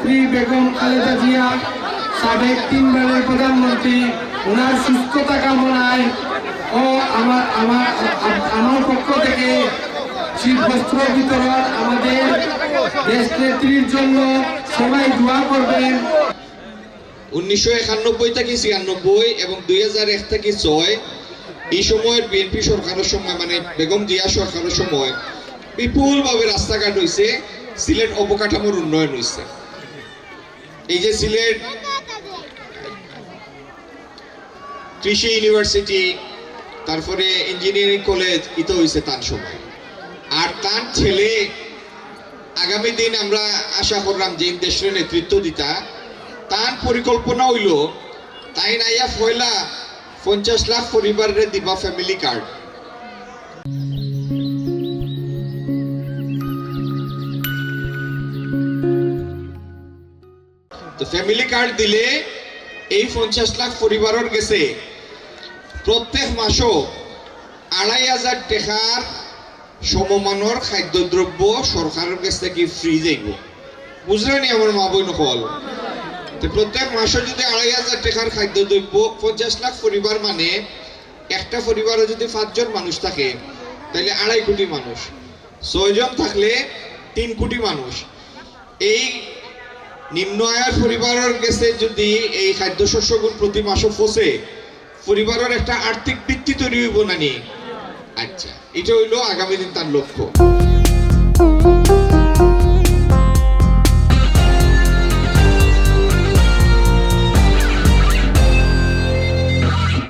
নেত্রী বেগম খালেদা জিয়া, সাবেক তিনবারের প্রধানমন্ত্রী, ওনার সুস্থতা কামনায় ও আমার আমার আমার পক্ষ থেকে শীত বস্ত্র বিতরণ আমাদের দেশ নেত্রীর জন্য সবাই দোয়া করবেন। উনিশশো একানব্বই থেকে ছিয়ানব্বই এবং দুই হাজার এক থেকে ছয় এই সময়ের বিএনপি সরকারের সময় মানে বেগম জিয়া সরকারের সময়, বিপুলভাবে রাস্তাঘাট হয়েছে সিলেট অবকাঠামোর উন্নয়ন হয়েছে এই যে সিলেট কৃষি ইউনিভার্সিটি, তারপরে ইঞ্জিনিয়ারিং কলেজ ইতো হয়েছে তার সময়। আর তার ছেলে, আগামী দিন আমরা আশা করলাম যে দেশের নেতৃত্ব দিতা, তার পরিকল্পনা হইল, তাই নাইয়া ফয়লা পঞ্চাশ লাখ পরিবারের দিবা ফ্যামিলি কার্ড তো ফ্যামিলি কার্ড দিলে এই পঞ্চাশ লাখ পরিবারের গেছে। প্রত্যেক মাসও আড়াই হাজার টাকার সমমানের খাদ্যদ্রব্য সরকারের কাছ থেকে ফ্রি যাইব। বুঝলেনি আমার মা বোন হল তো প্রত্যেক মাসে যদি আড়াই হাজার টাকার খাদ্যদ্রব্য পঞ্চাশ লাখ পরিবার মানে একটা পরিবারে যদি পাঁচজন মানুষ থাকে তাহলে আড়াই কোটি মানুষ ছয়জন থাকলে তিন কোটি মানুষ এই নিম্ন আয়ের পরিবারের কাছে যদি এই খাদ্যশস্যগুলো প্রতি মাসে ফসে পরিবারের একটা আর্থিক ভিত্তি তৈরি হইব না নি? আচ্ছা এটা হইল আগামী দিন তার লক্ষ্য।